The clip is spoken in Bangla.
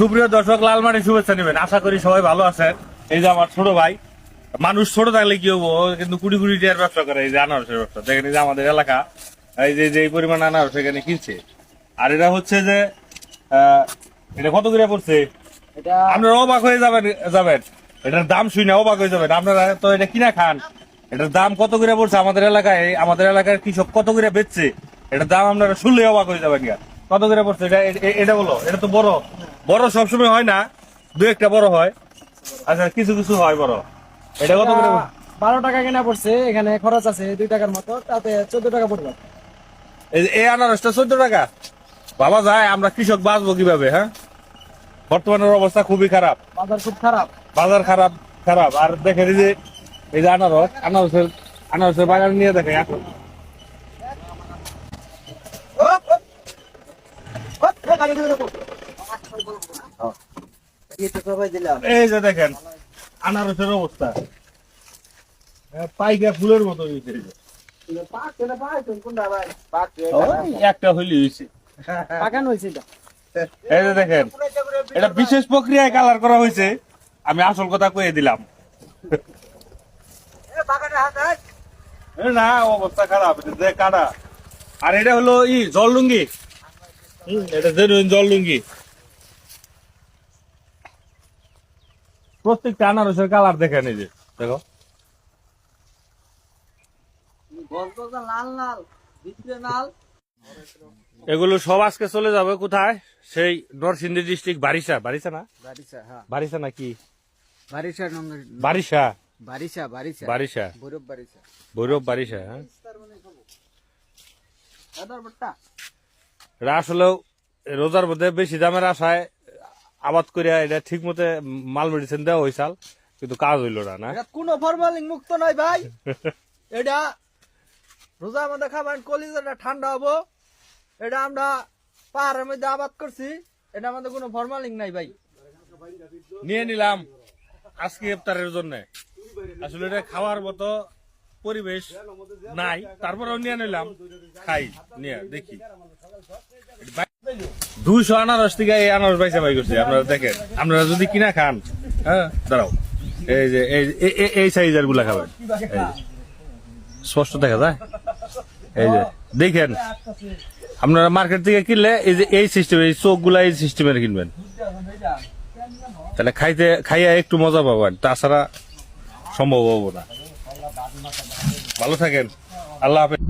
সুপ্রিয় দর্শক লালমাটি শুভেচ্ছা নেবেন। আশা করি সবাই ভালো আছেন। এই যে আমার ছোট ভাই মানুষ ছোট থাকলে কি হব? কিন্তু কুড়ি কুড়ি টিয়ার ব্যবসা করে এই যে আনারসের ব্যবসা। দেখেন এই যে আমাদের এলাকা এই যে যে এই পরিমাণ আনারস এখানে কিনছে। আর এটা হচ্ছে যে এটা কত করে পড়ছে? এটা আপনারা অবাক হয়ে যাবেন যাবেন। এটার দাম শুনে অবাক হয়ে যাবেন। আপনারা তো এটা কিনা খান। এটার দাম কত করে পড়ছে আমাদের এলাকায়? আমাদের এলাকার কৃষক কত করে বেচছে? এটার দাম আপনারা শুনলে অবাক হয়ে যাবেন কত করে পড়ছে? এটা এটা বলো এটা তো বড়। বড় সবসময় হয় না দু একটা বড় হয় আচ্ছা কিছু কিছু হয় বড় এটা কত করে বারো টাকা কেনা পড়ছে এখানে খরচ আছে দুই টাকার মতো তাতে চোদ্দ টাকা পড়বে এই আনারসটা চোদ্দ টাকা বাবা যায় আমরা কৃষক বাঁচবো কীভাবে হ্যাঁ বর্তমানের অবস্থা খুবই খারাপ বাজার খুব খারাপ বাজার খারাপ খারাপ আর দেখেন এই যে এই যে আনারস আনারসের আনারসের বাগান নিয়ে দেখে এখন এই যে দেখেন আনারসের অবস্থা। পাইকা ফুলের মতো হয়েছে একটা হইলে হয়েছে পাকানো হয়েছে এই যে দেখেন এটা বিশেষ প্রক্রিয়ায় কালার করা হয়েছে আমি আসল কথা কয়ে দিলাম। এ না অবস্থা খারাপ যে কাটা। আর এটা হলো ই জল লুঙ্গি এটা জেনুইন জল লুঙ্গি প্রত্যেকটা আনারসের কালার দেখেন এই যে দেখো। এগুলো সব আজকে চলে যাবে কোথায়? সেই নরসিংদী ডিস্ট্রিক্ট বারিশা বারিশা না? বারিশা হ্যাঁ। নাকি বারিশা বারিশা। বারিশা বারিশা। বারিশা। ভৈরব বারিশা। ভৈরব বারিশা হ্যাঁ। আসলেও রোজার মধ্যে বেশি দামের আশায় আবাদ করিয়া এটা ঠিক মতো মাল মেডিসিন দেওয়া হয়েছাল কিন্তু কাজ হইল না না? কোনো ফরমালিন মুক্ত নয় ভাই। এটা রোজা মধ্যে খাবার কলিজাটা ঠান্ডা হব। এটা আমরা পাহাড়ের মধ্যে আবাদ করছি। এটা আমাদের কোনো ফরমালিন নাই ভাই। নিয়ে নিলাম আজকে ইফতারের জন্য। আসলে এটা খাওয়ার মতো পরিবেশ নাই। তারপরেও নিয়ে নিলাম। খাই নিয়ে দেখি। দুইশো আনারস থেকে এই আনারস বাইসা বাই করছি, আপনারা দেখেন। আপনারা যদি কিনা খান হ্যাঁ দাঁড়াও। এই যে, এই- সাইজেরগুলা খাবেন। স্পষ্ট দেখা যায়? এই যে, দেখেন, আপনারা মার্কেট থেকে কিনলে এই যে, এই সিস্টেম এই চোখগুলা এই সিস্টেমের কিনবেন। তাহলে খাইতে, খাইয়া একটু মজা পাবেন। তাছাড়া সম্ভব হব না। ভালো থাকেন। আল্লাহ হাফেজ।